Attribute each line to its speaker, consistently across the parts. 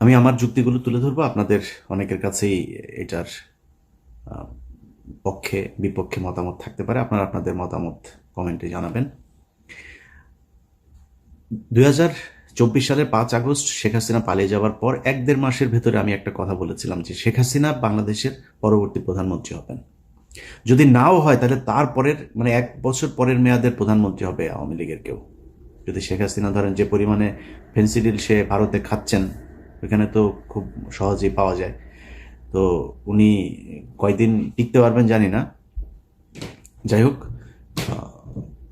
Speaker 1: আমি আমার যুক্তিগুলো তুলে ধরবো, আপনাদের অনেকের কাছেই এটার পক্ষে, বিপক্ষে মতামত থাকতে পারে। আপনারা আপনাদের মতামত কমেন্টে জানাবেন। দুই চব্বিশ সালের পাঁচ আগস্ট শেখ হাসিনা পালিয়ে যাওয়ার পর এক দেড় মাসের ভেতরে আমি একটা কথা বলেছিলাম যে শেখ হাসিনা বাংলাদেশের পরবর্তী প্রধানমন্ত্রী হবেন। যদি নাও হয় তাহলে তারপরের মানে এক বছর পরের মেয়াদের প্রধানমন্ত্রী হবে আওয়ামী লীগের কেউ। যদি শেখ হাসিনা ধরেন যে পরিমাণে ফেন্সিডিল সে ভারতে খাচ্ছেন ওখানে তো খুব সহজেই পাওয়া যায়। তো উনি কয়দিন টিকতে পারবেন জানি না। যাই হোক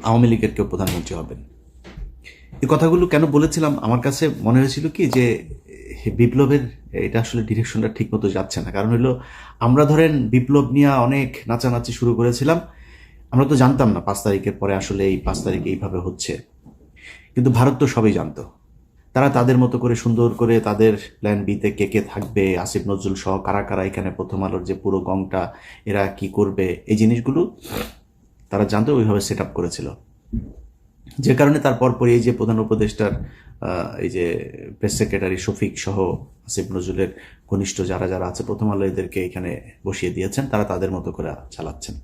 Speaker 1: আওয়ামী লীগের কেউ প্রধানমন্ত্রী হবেন। এই কথাগুলো কেন বলেছিলাম? আমার কাছে মনে হয়েছিল কি যে বিপ্লবের, এটা আসলে ডিরেকশনটা ঠিক মতো যাচ্ছে না। কারণ হলো, আমরা ধরেন বিপ্লব নিয়ে অনেক নাচানাচি শুরু করেছিলাম। আমরা তো জানতাম না পাঁচ তারিখের পরে আসলে এই পাঁচ তারিখে এইভাবে হচ্ছে। কিন্তু ভারত তো সবই জানতো। তারা তাদের মতো করে সুন্দর করে তাদের প্ল্যান বিতে কে কে থাকবে, আসিফ, নজরুল সহ কারা কারা এখানে প্রথম আলোর যে পুরো গংটা এরা কি করবে, এই জিনিসগুলো তারা জানতো ওইভাবে সেট আপ করেছিল। যে কারণে তার পরপরই এই যে প্রধান উপদেষ্টার এই যে প্রেস সেক্রেটারি শফিক সহ আসিফ, নজরুলের ঘনিষ্ঠ যারা যারা আছে, প্রথম আলো এদেরকে এখানে বসিয়ে দিয়েছেন, তারা তাদের মতো করে চালাচ্ছেন।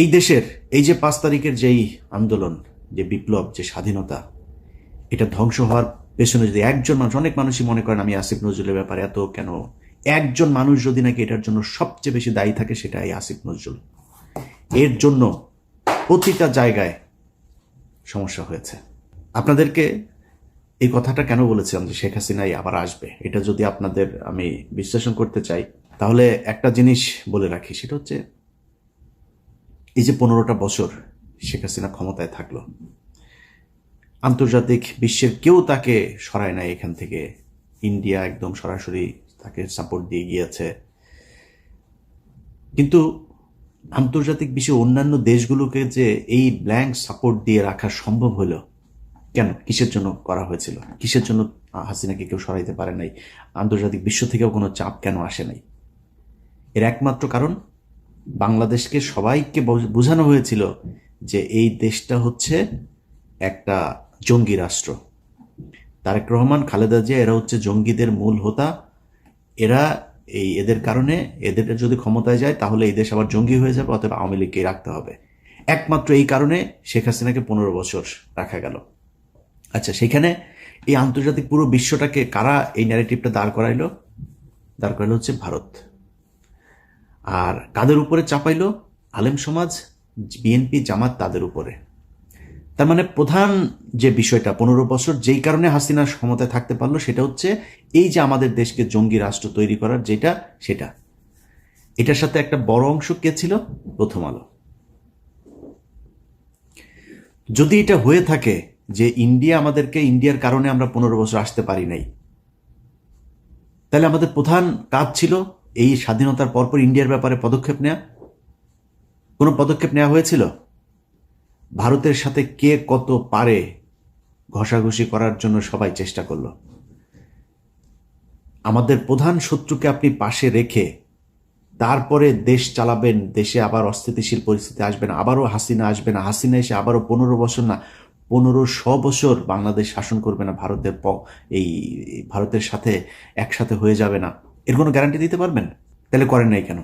Speaker 1: এই দেশের, এই যে পাঁচ তারিখের যেই আন্দোলন, যে বিপ্লব, যে স্বাধীনতা এটা ধ্বংস হওয়ার পেছনে যদি একজন মানুষ, অনেক মানুষই মনে করেন আমি আসিফ নজরুলের ব্যাপারে এত কেন? একজন মানুষ যদি নাকি এটার জন্য সবচেয়ে বেশি দায়ী থাকে সেটা এই আসিফ নজরুল। এর জন্য প্রতিটা জায়গায় সমস্যা হয়েছে। আপনাদেরকে এই কথাটা কেন বলেছিলাম যে শেখ হাসিনাই আবার আসবে? এটা যদি আপনাদের আমি বিশ্লেষণ করতে চাই, তাহলে একটা জিনিস বলে রাখি, সেটা হচ্ছে এই যে পনেরোটা বছর শেখ হাসিনা ক্ষমতায় থাকল আন্তর্জাতিক বিশ্বের কেউ তাকে সরায় নাই এখান থেকে। ইন্ডিয়া একদম সরাসরি তাকে সাপোর্ট দিয়ে গিয়েছে। কিন্তু আন্তর্জাতিক বিশ্বের অন্যান্য দেশগুলোকে যে এই ব্ল্যাঙ্ক সাপোর্ট দিয়ে রাখা সম্ভব হলো, কেন? কিসের জন্য করা হয়েছিল? কিসের জন্য হাসিনাকে কেউ সরাইতে পারে নাই? আন্তর্জাতিক বিশ্ব থেকেও কোনো চাপ কেন আসে নাই? এর একমাত্র কারণ, বাংলাদেশকে সবাইকে বোঝ- বোঝানো হয়েছিল যে এই দেশটা হচ্ছে একটা জঙ্গি রাষ্ট্র। তারেক রহমান, খালেদা জিয়া, এরা হচ্ছে জঙ্গিদের মূল হোতা। এরা এই এদের কারণে এদের যদি ক্ষমতায় যায়, তাহলে এই দেশ আবার জঙ্গি হয়ে যাবে অথবা আওয়ামী লীগকে রাখতে হবে। একমাত্র এই কারণে শেখ হাসিনাকে পনেরো বছর রাখা গেল। আচ্ছা সেখানে এই আন্তর্জাতিক পুরো বিশ্বটাকে কারা এই ন্যারেটিভটা দাঁড় করাইলো? দাঁড় করাইলো হচ্ছে ভারত। আর কাদের উপরে চাপাইলো? আলেম সমাজ, বিএনপি, জামাত তাদের উপরে। তার মানে প্রধান যে বিষয়টা, পনেরো বছর যেই কারণে হাসিনা ক্ষমতায় থাকতে পারল, সেটা হচ্ছে এই যে আমাদের দেশকে জঙ্গি রাষ্ট্র তৈরি করার যেটা, সেটা। এটার সাথে একটা বড় অংশ কে ছিল? প্রথম আলো। যদি এটা হয়ে থাকে যে ইন্ডিয়া আমাদেরকে, ইন্ডিয়ার কারণে আমরা পনেরো বছর আসতে পারি নাই, তাহলে আমাদের প্রধান কাজ ছিল এই স্বাধীনতার পরপর ইন্ডিয়ার ব্যাপারে পদক্ষেপ নেওয়া কোনো পদক্ষেপ নেওয়া হয়েছিল? ভারতের সাথে কে কত পারে ঘষাঘষি করার জন্য সবাই চেষ্টা করল। আমাদের প্রধান শত্রুকে আপনি পাশে রেখে তারপরে দেশ চালাবেন, দেশে আবার অস্থিতিশীল পরিস্থিতি আসবে না, আবারও হাসিনা আসবে না, হাসিনা এসে আবারও পনেরো বছর না, পনেরো শ বছর বাংলাদেশ শাসন করবে না, ভারতের প এই ভারতের সাথে একসাথে হয়ে যাবে না। এর কোনো গ্যারান্টি দিতে পারবেন? তাহলে করেন নাই কেন?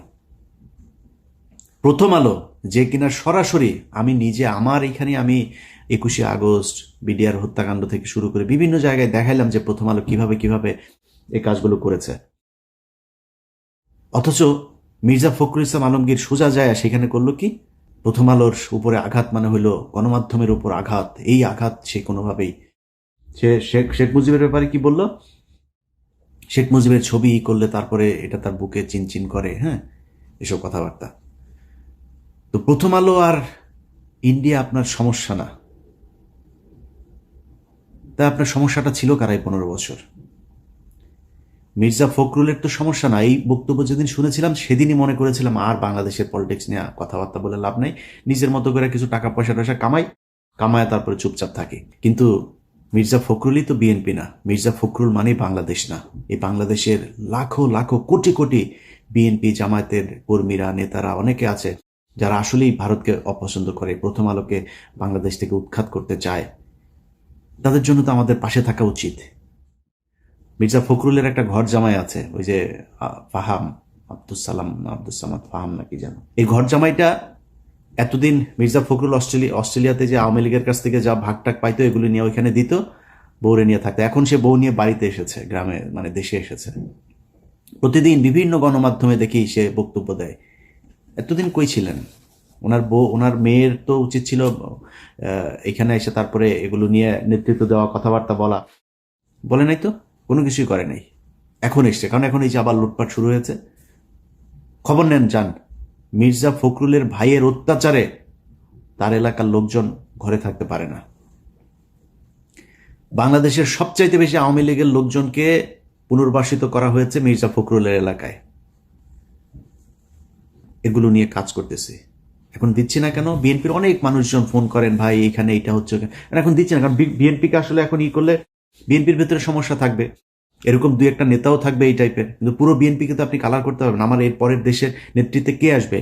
Speaker 1: প্রথম আলো যে কিনা সরাসরি আমি নিজে আমার এখানে আমি একুশে আগস্ট বিডিআর হত্যাকাণ্ড থেকে শুরু করে বিভিন্ন জায়গায় দেখাইলাম যে প্রথম আলো কীভাবে কীভাবে এই কাজগুলো করেছে। অথচ মির্জা ফখরুল ইসলাম আলমগীর সোজা যায় সেখানে করল কি? প্রথম আলোর উপরে আঘাত মানে হলো গণমাধ্যমের উপর আঘাত। এই আঘাত সে কোনোভাবেই সে শেখ শেখ মুজিবের ব্যাপারে কি বলল? শেখ মুজিবের ছবি করলে তারপরে এটা তার বুকে চিনচিন করে হ্যাঁ? এসব কথাবার্তা। তো প্রথম আলো আর ইন্ডিয়া আপনার সমস্যা না। তা আপনার সমস্যাটা ছিল কারাই পনেরো বছর? মির্জা ফখরুলের তো সমস্যা না। এই বক্তব্য যেদিন শুনেছিলাম, সেদিনই মনে করেছিলাম আর বাংলাদেশের পলিটিক্স নিয়ে কথাবার্তা বলে লাভ নাই। নিজের মতো করে কিছু টাকা পয়সা টয়সা কামাই, কামায় তারপরে চুপচাপ থাকে। কিন্তু মির্জা ফখরুলই তো বিএনপি না। মির্জা ফখরুল মানেই বাংলাদেশ না। এই বাংলাদেশের লাখো লাখো, কোটি কোটি বিএনপি জামায়াতের কর্মীরা, নেতারা অনেকে আছে যারা আসলেই ভারতকে অপছন্দ করে, প্রথম আলোকে বাংলাদেশ থেকে উৎখাত করতে চায়, তাদের জন্য তো আমাদের পাশে থাকা উচিত। মির্জা ফখরুলের একটা ঘর জামাই আছে, ওই যে ফাহাম আব্দুল সালাম আব্দুল সামাদ ফাহাম নাকি যেন। এই ঘর জামাইটা এতদিন মির্জা ফখরুল অস্ট্রেলিয়া অস্ট্রেলিয়াতে যে আওয়ামী লীগের কাছ থেকে যা ভাগ টাক পাইতো, এগুলো নিয়ে ওইখানে দিত, বউরে নিয়ে থাকতো। এখন সে বউ নিয়ে বাড়িতে এসেছে, গ্রামে মানে দেশে এসেছে। প্রতিদিন বিভিন্ন গণমাধ্যমে দেখি সে বক্তব্য দেয়। এতদিন কই ছিলেন? ওনার বউ, ওনার মেয়ের তো উচিত ছিল এখানে এসে তারপরে এগুলো নিয়ে নেতৃত্ব দেওয়া, কথাবার্তা বলা। বলে নাই তো? কোনো কিছুই করে নাই। এখন এসছে, কারণ এখন এই যে আবার লুটপাট শুরু হয়েছে। খবর নেন, যান। মির্জা ফখরুলের ভাইয়ের অত্যাচারে তার এলাকার লোকজন ঘরে থাকতে পারে না। বাংলাদেশের সবচাইতে বেশি আওয়ামী লীগের লোকজনকে পুনর্বাসিত করা হয়েছে মির্জা ফখরুলের এলাকায়। এগুলো নিয়ে কাজ করতেছে। এখন দিচ্ছি না কেন? বিএনপির অনেক মানুষজন ফোন করেন, ভাই এখানে এটা হচ্ছে। আর এখন দিচ্ছি না, কারণ বিএনপিকে আসলে এখন ই করলে বিএনপির ভেতরে সমস্যা থাকবে। এরকম দুই একটা নেতাও থাকবে এই টাইপের কিন্তু পুরো বিএনপিকে তো আপনি কালার করতে পারবেন আমার এর পরের দেশের নেতৃত্বে কে আসবে?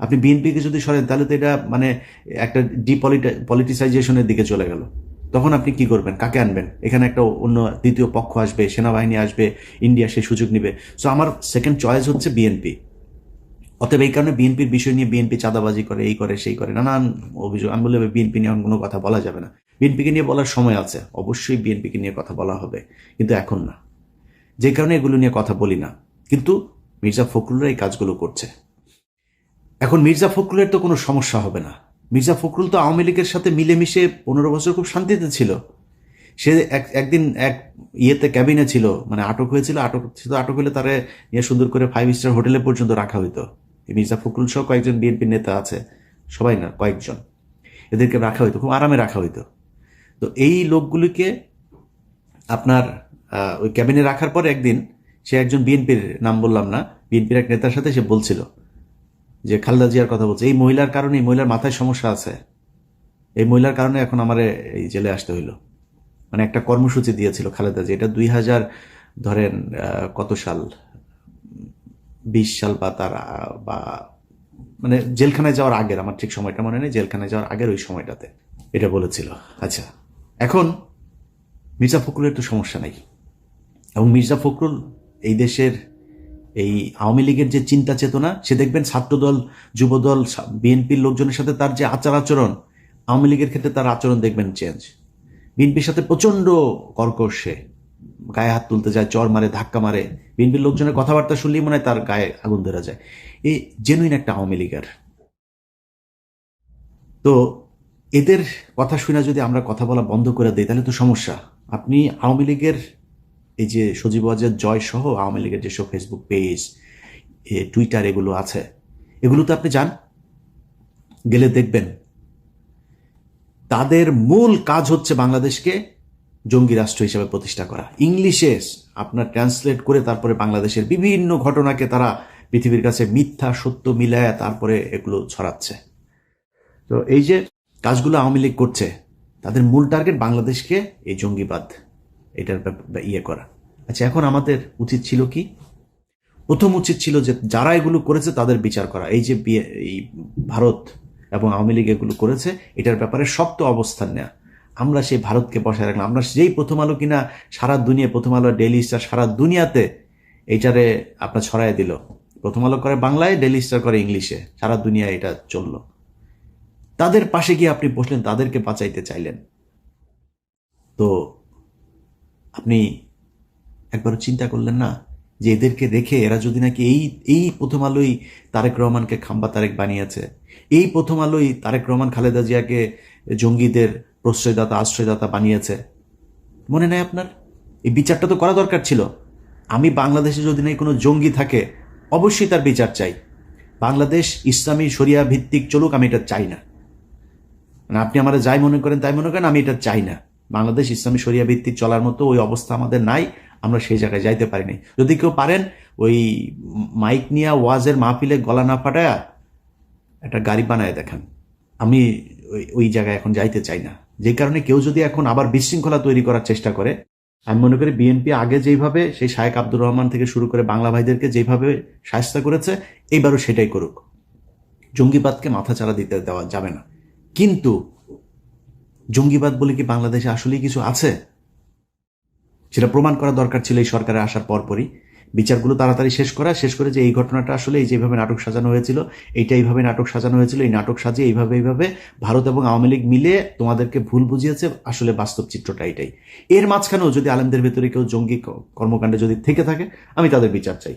Speaker 1: আপনি বিএনপিকে যদি সরেন, তাহলে তো এটা মানে একটা ডিপলিটা পলিটিসাইজেশনের দিকে চলে গেল। তখন আপনি কি করবেন? কাকে আনবেন? এখানে একটা অন্য দ্বিতীয় পক্ষ আসবে, সেনাবাহিনী আসবে ইন্ডিয়া সে সুযোগ নিবে। সো আমার সেকেন্ড চয়েস হচ্ছে বিএনপি। অতএব এই কারণে বিএনপির বিষয় নিয়ে বিএনপি চাঁদাবাজি করে, এই করে, সেই করে, নানান অভিযোগ। আমি বলে বিএনপি নিয়ে কোনো কথা বলা যাবে না। বিএনপিকে নিয়ে বলার সময় আছে, অবশ্যই বিএনপিকে নিয়ে কথা বলা হবে, কিন্তু এখন না। যে কারণে এগুলো নিয়ে কথা বলি না। কিন্তু মির্জা ফখরুলরা এই কাজগুলো করছে। এখন মির্জা ফখরুলের তো কোনো সমস্যা হবে না। মির্জা ফখরুল তো আওয়ামী লীগের সাথে মিলেমিশে পনেরো বছর খুব শান্তিতে ছিল। সে এক, একদিন এক ইয়েতে ক্যাবিনে ছিল মানে আটক হয়েছিল, আটক ছিল আটক হলে তারে নিয়ে সুন্দর করে ফাইভ স্টার হোটেলে পর্যন্ত রাখা হইতো। মির্জা ফখরুল সহ কয়েকজন বিএনপি নেতা আছে। সবাই না, কয়েকজন। এদেরকে রাখা হইতো, খুব আরামে রাখা হইতো। তো এই লোকগুলিকে আপনার ওই ক্যাবিনে রাখার পর একদিন সে একজন বিএনপির নাম বললাম না, বিএনপির এক নেতার সাথে সে বলছিল যে, খালেদা জিয়ার কথা বলছে। এই মহিলার কারণে, এই মহিলার মাথায় সমস্যা আছে। এই মহিলার কারণে এখন আমার এই জেলে আসতে হইল। মানে একটা কর্মসূচি দিয়েছিল খালেদা জি এটা দুই হাজার, ধরেন কত সাল? বিশ সাল বা তার বা মানে জেলখানায় যাওয়ার আগের, আমার ঠিক সময়টা মনে নেই, জেলখানায় যাওয়ার আগের ওই সময়টাতে এটা বলেছিল। আচ্ছা এখন মির্জা ফখরুলের তো সমস্যা নাই। এবং মির্জা ফখরুল এই দেশের এই আওয়ামী লীগের যে চিন্তা চেতনা, সে দেখবেন ছাত্রদল, যুবদল বিএনপির লোকজনের সাথে তার যে আচার আচরণ, আওয়ামী লীগের ক্ষেত্রে তার আচরণ দেখবেন চেঞ্জ বিএনপির সাথে প্রচণ্ড কর্কশ সে। গায়ে হাত তুলতে যায়, চর মারে, ধাক্কা মারে। বিএনপির লোকজনের কথাবার্তা শুনলেই মনে হয় তার গায়ে আগুন ধরা যায়। এই জেনুইন একটা আওয়ামী লীগের। তো এদের কথা শুনে যদি আমরা কথা বলা বন্ধ করে দিই, তাহলে তো সমস্যা। আপনি আওয়ামী লীগের এই যে সজীব ওয়াজের জয় সহ আওয়ামী লীগের যেসব ফেসবুক পেজ টুইটার এগুলো আছে, এগুলো তো আপনি যান, গেলে দেখবেন। তাদের মূল কাজ হচ্ছে বাংলাদেশকে জঙ্গি রাষ্ট্র হিসেবে প্রতিষ্ঠা করা। ইংলিশে আপনার ট্রান্সলেট করে তারপরে বাংলাদেশের বিভিন্ন ঘটনাকে তারা পৃথিবীর কাছে মিথ্যা, সত্য মিলায় তারপরে এগুলো ছড়াচ্ছে। তো এই যে কাজগুলো আওয়ামী লীগ করছে, তাদের মূল টার্গেট বাংলাদেশকে এই জঙ্গিবাদ, এটার ইয়ে করা। আচ্ছা এখন আমাদের উচিত ছিল কি? প্রথম উচিত ছিল যে যারা এগুলো করেছে তাদের বিচার করা। এই যে এই ভারত এবং আওয়ামী লীগ এগুলো করেছে, এটার ব্যাপারে শক্ত অবস্থান নেওয়া আমরা সেই ভারতকে বসায় রাখলাম। আমরা যেই প্রথম আলো কিনা সারা দুনিয়া, প্রথম আলো ডেলি স্টার সারা দুনিয়াতে এইটারে আপনার ছড়াই দিল। প্রথম আলো করে বাংলায় ডেলি স্টার করে ইংলিশে। সারা দুনিয়ায় এটা চলল। তাদের পাশে গিয়ে আপনি বসলেন, তাদেরকে বাঁচাইতে চাইলেন। তো আপনি একবার চিন্তা করলেন না যে এদেরকে রেখে এরা যদি নাকি এই এই প্রথম আলোই তারেক রহমানকে খাম্বা তারেক বানিয়েছে? এই প্রথম আলোই তারেক রহমান, খালেদা জিয়াকে জঙ্গিদের প্রশ্রয়দাতা, আশ্রয়দাতা বানিয়েছে। মনে নেয় আপনার? এই বিচারটা তো করা দরকার ছিল। আমি বাংলাদেশে যদি নাই কোনো জঙ্গি থাকে, অবশ্যই তার বিচার চাই। বাংলাদেশ ইসলামী শরিয়া ভিত্তিক চলুক, আমি এটা চাই না। মানে আপনি আমরা যাই মনে করেন, তাই মনে করেন, আমি এটা চাই না। বাংলাদেশ ইসলামী শরিয়া ভিত্তিক চলার মতো ওই অবস্থা আমাদের নাই, আমরা সেই জায়গায় যাইতে পারিনি যদি কেউ পারেন, ওই মাইক নিয়ে ওয়াজের মাহফিলে গলা না ফাটায়া একটা গাড়ি বানায় দেখান। আমি ওই ওই জায়গায় এখন যাইতে চাই না। যে কারণে কেউ যদি এখন আবার বিশৃঙ্খলা তৈরি করার চেষ্টা করে, আমি মনে করি বিএনপি আগে যেইভাবে সেই শায়েক আব্দুর রহমান থেকে শুরু করে বাংলা ভাইদেরকে যেভাবে সাহায্য করেছে, এইবারও সেটাই করুক। জঙ্গিবাদকে মাথাচাড়া দিতে দেওয়া যাবে না। কিন্তু জঙ্গিবাদ বলে কি বাংলাদেশে আসলেই কিছু আছে? সেটা প্রমাণ করা দরকার ছিল এই সরকারে আসার পরপরই। বিচারগুলো তাড়াতাড়ি শেষ করা, শেষ করে যে এই ঘটনাটা আসলে এই যেভাবে নাটক সাজানো হয়েছিল এইটা এইভাবে নাটক সাজানো হয়েছিল, এই নাটক সাজিয়ে এইভাবে এইভাবে ভারত এবং আওয়ামী লীগ মিলে তোমাদেরকে ভুল বুঝিয়েছে, আসলে বাস্তব চিত্রটা এটাই। এর মাঝখানেও যদি আলেমদের ভেতরে কেউ জঙ্গি কর্মকাণ্ডে যদি থেকে থাকে, আমি তাদের বিচার চাই।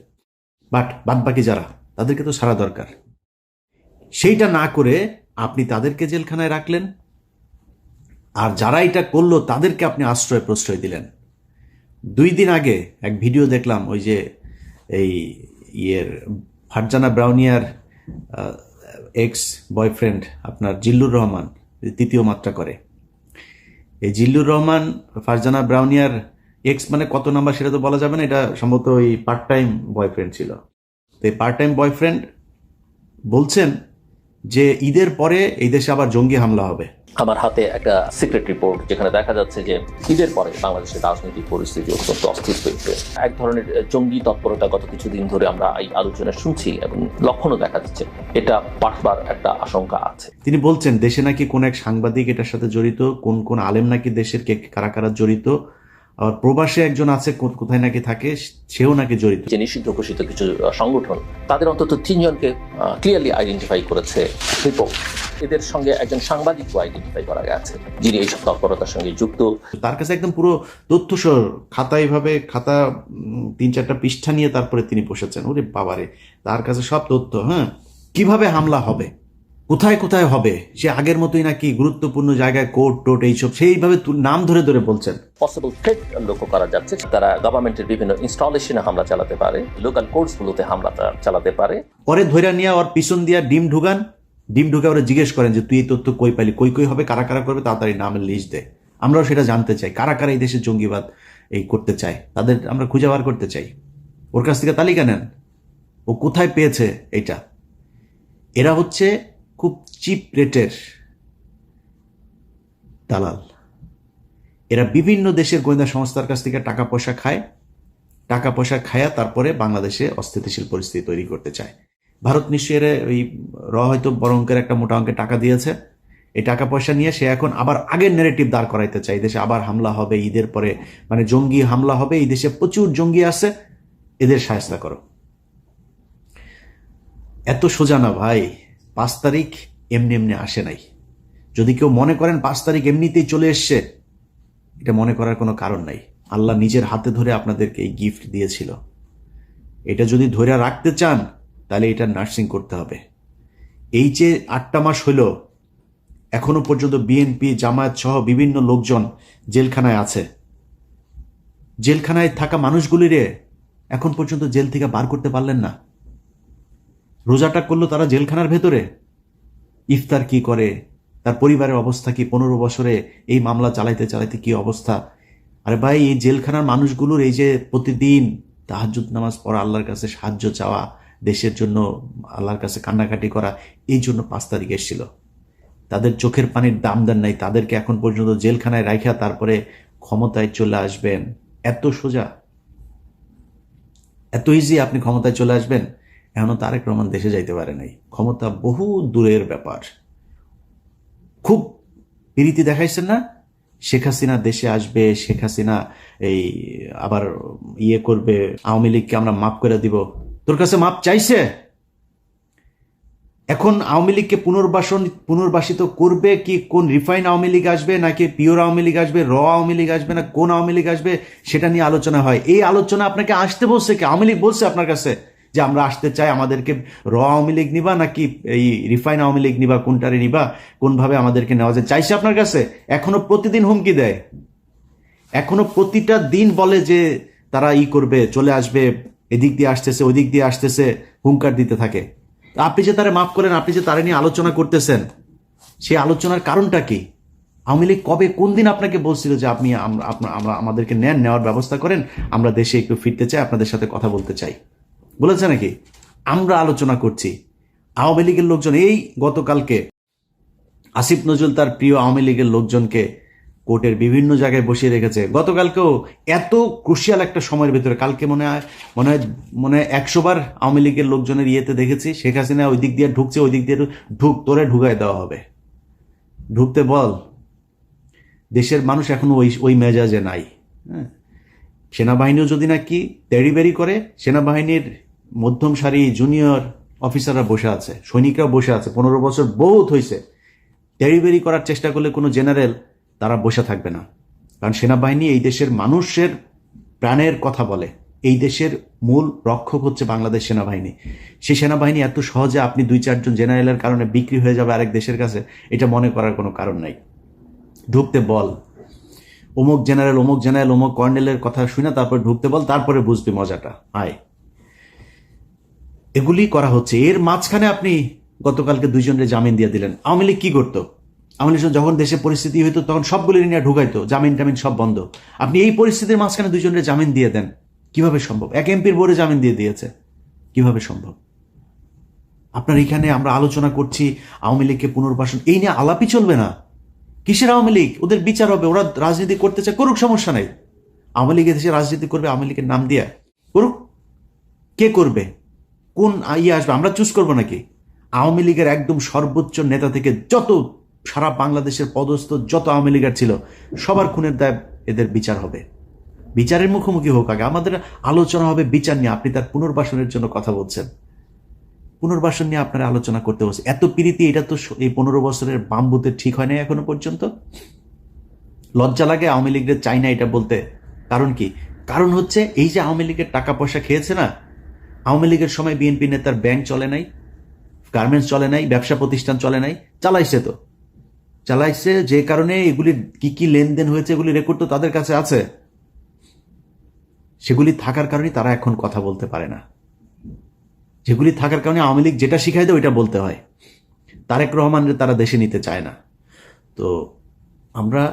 Speaker 1: বাট বাদ বাকি যারা, তাদেরকে তো সারা দরকার। সেইটা না করে আপনি তাদেরকে জেলখানায় রাখলেন, আর যারা এটা করল, তাদেরকে আপনি আশ্রয় প্রশ্রয় দিলেন। দুই দিন আগে এক ভিডিও দেখলাম, ওই যে এই ইয়ের ফারজানা ব্রাউনিয়ার এক্স বয়ফ্রেন্ড আপনার জিল্লুর রহমান তৃতীয় মাত্রা করে। এই জিল্লুর রহমান, ফারজানা ব্রাউনিয়ার এক্স মানে কত নাম্বার সেটা তো বলা যাবে না, এটা সম্ভবত ওই পার্ট টাইম বয়ফ্রেন্ড ছিল। তো এই পার্ট টাইম বয়ফ্রেন্ড বলছেন যে ঈদের পরে এই দেশে আবার জঙ্গি হামলা হবে।
Speaker 2: আমার হাতে একটা সিক্রেট রিপোর্ট যেখানে দেখা যাচ্ছে যে ঈদের পরে বাংলাদেশের রাজনৈতিক পরিস্থিতি অত্যন্ত অস্থির হয়েছে। এক ধরনের জঙ্গি তৎপরতা গত কিছুদিন ধরে আমরা এই আলোচনা শুনছি এবং লক্ষণও দেখা যাচ্ছে। এটা পাঠবার একটা আশঙ্কা আছে।
Speaker 1: তিনি বলছেন, দেশে নাকি কোন এক সাংবাদিক এটার সাথে জড়িত, কোন কোন আলেম নাকি দেশের কে, কারা কারা জড়িত আর প্রবাসে একজন আছে কোথায় নাকি থাকে সেও নাকি জড়িত।
Speaker 2: যে নিষিদ্ধ ঘোষিত কিছু সংগঠন তাদের অন্তত তিনজনকে ক্লিয়ারলি আইডেন্টিফাই করেছে রিপোর্ট এদের সঙ্গে একজন সাংবাদিকও আইডেন্টিফাই করা গেছে যিনি এইসব তৎপরতার সঙ্গে যুক্ত।
Speaker 1: তার কাছে একদম পুরো তথ্যসর খাতা এইভাবে খাতা তিন চারটা পৃষ্ঠা নিয়ে তারপরে তিনি বসেছেন। ওরে বাবারে তার কাছে সব তথ্য হ্যাঁ? কীভাবে হামলা হবে? কোথায় কোথায় হবে? সে আগের মতোই নাকি গুরুত্বপূর্ণ জায়গায় কোর্ট টোট এইসব সেইভাবে নাম ধরে ধরে বলছেন।
Speaker 2: পসিবল থ্রেট লক্ষ্য করা যাচ্ছে তারা গভর্নমেন্টের বিভিন্ন ইনস্টলেশনে হামলা চালাতে পারে লোকাল কোর্টসগুলোতে হামলা চালাতে পারে।
Speaker 1: পরে ধৈরা নিয়ে ওর পিছন দিয়া ডিম ঢুকান। ডিম ঢুকে ওরা জিজ্ঞেস করেন যে তুই এই তথ্য কই পাইলি? কই কই হবে? কারা কারা করবে? তাড়াতাড়ি নামের লিস্ট দে। আমরাও সেটা জানতে চাই কারা কারা এই দেশে জঙ্গিবাদ এই করতে চায়? তাদের আমরা খুঁজে বার করতে চাই। ওর কাছ থেকে তালিকা নেন। ও কোথায় পেয়েছে এটা এরা হচ্ছে খুব চিপ রেটের দালাল। এরা বিভিন্ন দেশের গোয়েন্দা সংস্থার কাছ থেকে টাকা পয়সা খায়। টাকা পয়সা খায়া তারপরে বাংলাদেশে অস্থিতিশীল পরিস্থিতি তৈরি করতে চায়। ভারত নিশ্চয়ই এর ওই র হয়তো বড় অঙ্কের একটা মোটা অঙ্কের টাকা দিয়েছে। এই টাকা পয়সা নিয়ে সে এখন আবার আগের নেগেটিভ দাঁড় করাইতে চায়। দেশে আবার হামলা হবে, ঈদের পরে মানে জঙ্গি হামলা হবে, এই দেশে প্রচুর জঙ্গি আছে। এদের সাহায্য করো। এত সোজা না ভাই। পাঁচ তারিখ এমনি এমনি আসে নাই। যদি কেউ মনে করেন পাঁচ তারিখ এমনিতেই চলে এসছে, এটা মনে করার কোনো কারণ নাই। আল্লাহ নিজের হাতে ধরে আপনাদেরকে এই গিফট দিয়েছিল। এটা যদি ধরে রাখতে চান, তাহলে এটা নার্সিং করতে হবে। এই যে আটটা মাস হইল এখনও পর্যন্ত বিএনপি জামায়াত সহ বিভিন্ন লোকজন জেলখানায় আছে। জেলখানায় থাকা মানুষগুলিরে এখন পর্যন্ত জেল থেকে বার করতে পারলেন না। রোজাটা করল তারা জেলখানার ভেতরে? ইফতার কি করে? তার পরিবারের অবস্থা কি পনেরো বছরে এই মামলা চালাইতে চালাইতে কি অবস্থা? আরে ভাই, এই জেলখানার মানুষগুলোর এই যে প্রতিদিন তাহাজ্জুদ নামাজ পড়া, আল্লাহর কাছে সাহায্য চাওয়া, দেশের জন্য আল্লাহর কাছে কান্নাকাটি করা, এই জন্য পাঁচ তারিখ এসেছিল। তাদের চোখের পানির দাম দেন নাই, তাদেরকে এখন পর্যন্ত জেলখানায় রাখা তারপরে ক্ষমতায় চলে আসবেন। এত সোজা? এত ইজি আপনি ক্ষমতায় চলে আসবেন? এখনও তারেক রহমান দেশে যাইতে পারে নাই। ক্ষমতা বহু দূরের ব্যাপার। খুব প্রীতি দেখাইছেন না? শেখ হাসিনা দেশে আসবে, শেখ হাসিনা এই আবার ইয়ে করবে, আওয়ামী লীগকে আমরা মাফ করে দিব। তোর কাছে মাপ চাইছে? এখন আওয়ামী লীগকে পুনর্বাসন, পুনর্বাসিত করবে কি কোন রিফাইন আওয়ামী লীগ আসবে নাকি পিওর আওয়ামী লীগ আসবে, র আওয়ামী লীগ আসবে না, কোন আওয়ামী লীগ আসবে, সেটা নিয়ে আলোচনা হয়। এই আলোচনা আপনাকে আসতে বলছে কি? আওয়ামী লীগ বলছে আপনার কাছে। যে আমরা আসতে চাই, আমাদেরকে র আওয়ামী লীগ নিবা নাকি এই রিফাইন আওয়ামী লীগ নিবা, কোনটারে নিবা, কোনভাবে আমাদেরকে নেওয়া যায়? চাইছে আপনার কাছে? এখনও প্রতিদিন হুমকি দেয়। এখনও প্রতিটা দিন বলে যে তারা ই করবে, চলে আসবে, এদিক দিয়ে আসতেছে ওই দিক দিয়ে আসতেছে, হুঙ্কার দিতে থাকে। আপনি যে তারা মাফ করেন, আপনি যে তারা নিয়ে আলোচনা করতেছেন, সেই আলোচনার কারণটা কি? আওয়ামী লীগ কবে কোন দিন আপনাকে বলছিল যে আপনি, আমরা আমাদেরকে নেন, নেওয়ার ব্যবস্থা করেন, আমরা দেশে একটু ফিরতে চাই, আপনাদের সাথে কথা বলতে চাই? বলেছে নাকি? আমরা আলোচনা করছি। আওয়ামী লীগের লোকজন এই গতকালকে, আসিফ নজরুল তার প্রিয় আওয়ামী লীগের লোকজনকে কোর্টের বিভিন্ন জায়গায় বসিয়ে রেখেছে। গতকালকেও এত ক্রুশিয়াল একটা সময়ের ভিতরে, কালকে মনে হয় মনে হয় মনে হয় একশোবার আওয়ামী লীগের লোকজনের ইয়েতে দেখেছি, শেখ হাসিনা ওই দিক দিয়ে ঢুকছে, ওই দিক দিয়ে ঢুক, তোরে ঢুকায় দেওয়া হবে। ঢুকতে বল, দেশের মানুষ এখনও ওই ওই মেজাজে নাই হ্যাঁ? সেনাবাহিনীও যদি নাকি তেড়িবেড়ি করে, সেনাবাহিনীর মধ্যম সারি জুনিয়র অফিসাররা বসে আছে, সৈনিকরা বসে আছে, পনেরো বছর বহুত হয়েছে তেড়িবেড়ি করার চেষ্টা করলে কোনো জেনারেল তারা বসে থাকবে না। কারণ সেনাবাহিনী এই দেশের মানুষের প্রাণের কথা বলে। এই দেশের মূল রক্ষক হচ্ছে বাংলাদেশ সেনাবাহিনী। সেই সেনাবাহিনী এত সহজে আপনি দুই চারজন জেনারেলের কারণে বিক্রি হয়ে যাবে আরেক দেশের কাছে, এটা মনে করার কোনো কারণ নাই। ঢুকতে বল। অমুক জেনারেল অমুক জেনারেল, অমুক কর্নেলের কথা শুনে তারপর ঢুকতে বল, তারপরে বুঝবি মজাটা। আয়। এগুলি করা হচ্ছে। এর মাঝখানে আপনি গতকালকে দুইজনের জামিন দিয়ে দিলেন। আওয়ামী লীগ কি করতো? আওয়ামী লীগ যখন দেশে পরিস্থিতি হইতো, তখন সবগুলি নিয়ে ঢুকাইতো, জামিন টামিন সব বন্ধ। আপনি এই পরিস্থিতির মাঝখানে দুইজনের জামিন দিয়ে দেন। কীভাবে সম্ভব? এক এমপির বোর্ডে জামিন দিয়ে দিয়েছে। কীভাবে সম্ভব? আপনার এখানে আমরা আলোচনা করছি আওয়ামী লীগকে পুনর্বাসন। এই নিয়ে আলাপই চলবে না। কিসের আওয়ামী লীগ? ওদের বিচার হবে। ওরা রাজনীতি করতে চায়, করুক, সমস্যা নাই। আওয়ামী লীগ দেশে রাজনীতি করবে, আওয়ামী লীগের নাম দিয়ে। করুক। কে করবে? কোন ইয়ে আসবে, আমরা চুজ করব নাকি? আওয়ামী লীগের একদম সর্বোচ্চ নেতা থেকে যত সারা বাংলাদেশের পদস্থ, যত আওয়ামী লীগের ছিল, সবার খুনের দায় এদের বিচার হবে। বিচারের মুখোমুখি হোক আগে। আমাদের আলোচনা হবে বিচার নিয়ে। আপনি তার পুনর্বাসনের জন্য কথা বলছেন। পুনর্বাসন নিয়ে আপনারা আলোচনা করতে বলছে এত প্রীতি, এটা তো এই পনেরো বছরের বাম্বুতে ঠিক হয় না এখনও পর্যন্ত? লজ্জা লাগে আওয়ামী লীগের চাই না এটা বলতে। কারণ কি? কারণ হচ্ছে এই যে আওয়ামী লীগের টাকা পয়সা খেয়েছে না আওয়ামী লীগের সময় বিএনপি নেতার ব্যাংক চলে নাই গার্মেন্টস চলে নাই, ব্যবসা প্রতিষ্ঠান চলে নাই, চালাইছে তো। চালাইছে যে কারণে এগুলি কি কি লেনদেন হয়েছে এগুলি রেকর্ড তো তাদের কাছে আছে। সেগুলি থাকার কারণে তারা এখন কথা বলতে পারে না। যেগুলি থাকার কারণে আওয়ামী লীগ যেটা শিখাই দেয় ওইটা বলতে হয়। তারেক রহমানের তারা দেশে নিতে চায় না। তো আমরা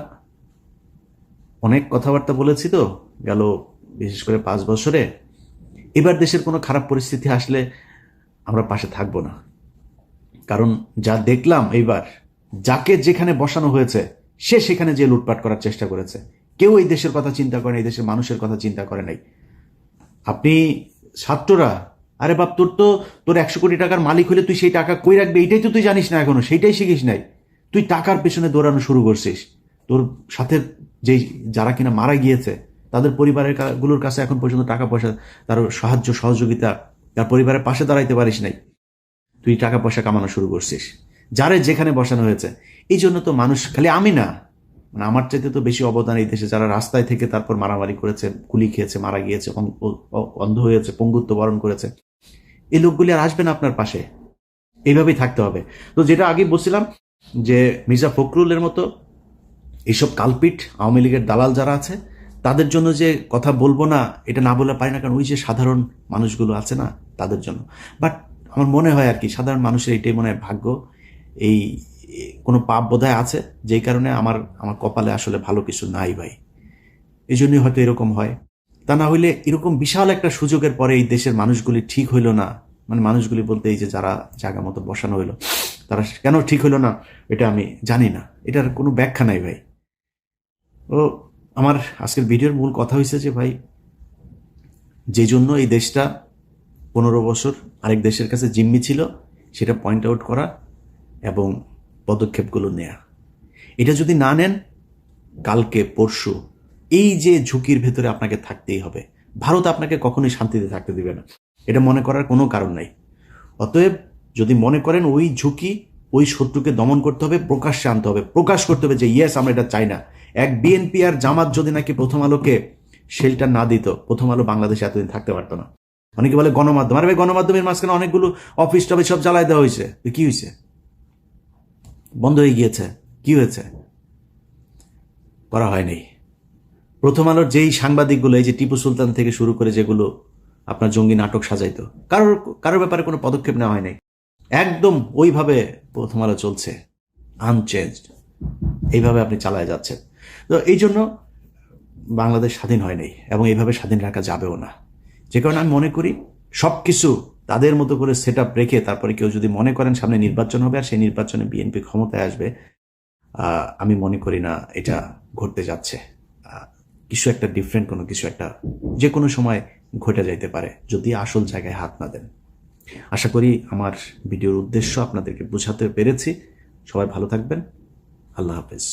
Speaker 1: অনেক কথাবার্তা বলেছি তো গেল বিশেষ করে পাঁচ বছরে। এবার দেশের কোনো খারাপ পরিস্থিতি আসলে আমরা পাশে থাকব না। কারণ যা দেখলাম এইবার, যাকে যেখানে বসানো হয়েছে, সে সেখানে যে লুটপাট করার চেষ্টা করেছে। কেউ এই দেশের কথা চিন্তা করে এই দেশের মানুষের কথা চিন্তা করে নাই। আপনি ছাত্ররা, আরে বাপ, তোর তো, তোর একশো কোটি টাকার মালিক হলে তুই সেই টাকা কই রাখবে? এইটাই তো তুই জানিস না এখনও, সেইটাই শিখিস নাই। তুই টাকার পেছনে দৌড়ানো শুরু করছিস। তোর সাথে যেই, যারা কিনা মারা গিয়েছে তাদের পরিবারেরগুলোর কাছে এখন পর্যন্ত টাকা পয়সা, তার সাহায্য, সহযোগিতা, তার পরিবারের পাশে দাঁড়াইতে পারিস নাই। তুই টাকা পয়সা কামানো শুরু করছিস। যারে যেখানে বসানো হয়েছে। এই জন্য তো মানুষ খালি আমি না। মানে আমার চাইতে তো বেশি অবদান এই দেশে। যারা রাস্তায় থেকে তারপর মারামারি করেছে, গুলি খেয়েছে, মারা গিয়েছে অন্ধ হয়েছে, পঙ্গুত্ব বরণ করেছে এই লোকগুলি আর আসবে না আপনার পাশে। এইভাবেই থাকতে হবে। তো যেটা আগে বলছিলাম যে মির্জা ফখরুলের মতো এইসব কালপিট, আওয়ামী লীগের দালাল যারা আছে তাদের জন্য যে কথা বলব না, এটা না বলে পারি না, কারণ ওই যে সাধারণ মানুষগুলো আছে না, তাদের জন্য। বাট আমার মনে হয় আর কি, সাধারণ মানুষের এটাই মনে হয় ভাগ্য। এই কোনো পাপ বোধহয় আছে, যেই কারণে আমার আমার কপালে আসলে ভালো কিছু নাই ভাই। এই জন্যই হয়তো এরকম হয়। তা না হইলে এরকম বিশাল একটা সুযোগের পরে এই দেশের মানুষগুলি ঠিক হইল না। মানে মানুষগুলি বলতে এই যে যারা জায়গা মতো বসানো হইল, তারা কেন ঠিক হইল না, এটা আমি জানি না। এটার কোনো ব্যাখ্যা নাই ভাই। ও আমার আজকের ভিডিওর মূল কথা হয়েছে যে ভাই, যে জন্য এই দেশটা পনেরো বছর আরেক দেশের কাছে জিম্মি ছিল, সেটা পয়েন্ট আউট করা এবং পদক্ষেপগুলো নেয়া। এটা যদি না নেন, কালকে, পরশু, এই যে ঝুঁকির ভেতরে আপনাকে থাকতেই হবে। ভারত আপনাকে কখনোই শান্তিতে থাকতে দিবে না। এটা মনে করার কোনো কারণ নাই। অতএব যদি মনে করেন ওই ঝুঁকি, ওই শত্রুকে দমন করতে হবে, প্রকাশ্যে আনতে হবে। প্রকাশ করতে হবে যে ইয়েস আমরা এটা চাই না। এক বিএনপি আর জামাত যদি নাকি প্রথম আলোকে শেল্টার না দিত, প্রথম আলো বাংলাদেশে এতদিন থাকতে পারতো না। অনেকে বলে গণমাধ্যম। আরে ভাই, গণমাধ্যমের মাঝখানে অনেকগুলো অফিস টফিস সব জ্বালাই দেওয়া হয়েছে। কি হয়েছে? বন্ধ হয়ে গিয়েছে। কি হয়েছে? করা হয়নি। প্রথম আলোর যেই সাংবাদিকগুলো, এই যে টিপু সুলতান থেকে শুরু করে যেগুলো আপনার জঙ্গি নাটক সাজাইতো, কারোর কারোর ব্যাপারে কোনো পদক্ষেপ নেওয়া হয়নি। একদম ওইভাবে প্রথম আলো চলছে। আনচেঞ্জড এইভাবে আপনি চালায় যাচ্ছেন। তো এই জন্য বাংলাদেশ স্বাধীন হয়নি এবং এইভাবে স্বাধীন রাখা যাবেও না। যে কারণে আমি মনে করি সব কিছু তাদের মতো করে সেট আপ রেখে তারপরে কেউ যদি মনে করেন সামনে নির্বাচন হবে আর সেই নির্বাচনে বিএনপি ক্ষমতায় আসবে আমি মনে করি না এটা ঘটতে যাচ্ছে। কিছু একটা ডিফারেন্ট কোনো কিছু একটা যে কোনো সময় ঘটে যাইতে পারে যদি আসল জায়গায় হাত না দেন। আশা করি আমার ভিডিওর উদ্দেশ্য আপনাদেরকে বোঝাতে পেরেছি। সবাই ভালো থাকবেন। আল্লাহ হাফেজ।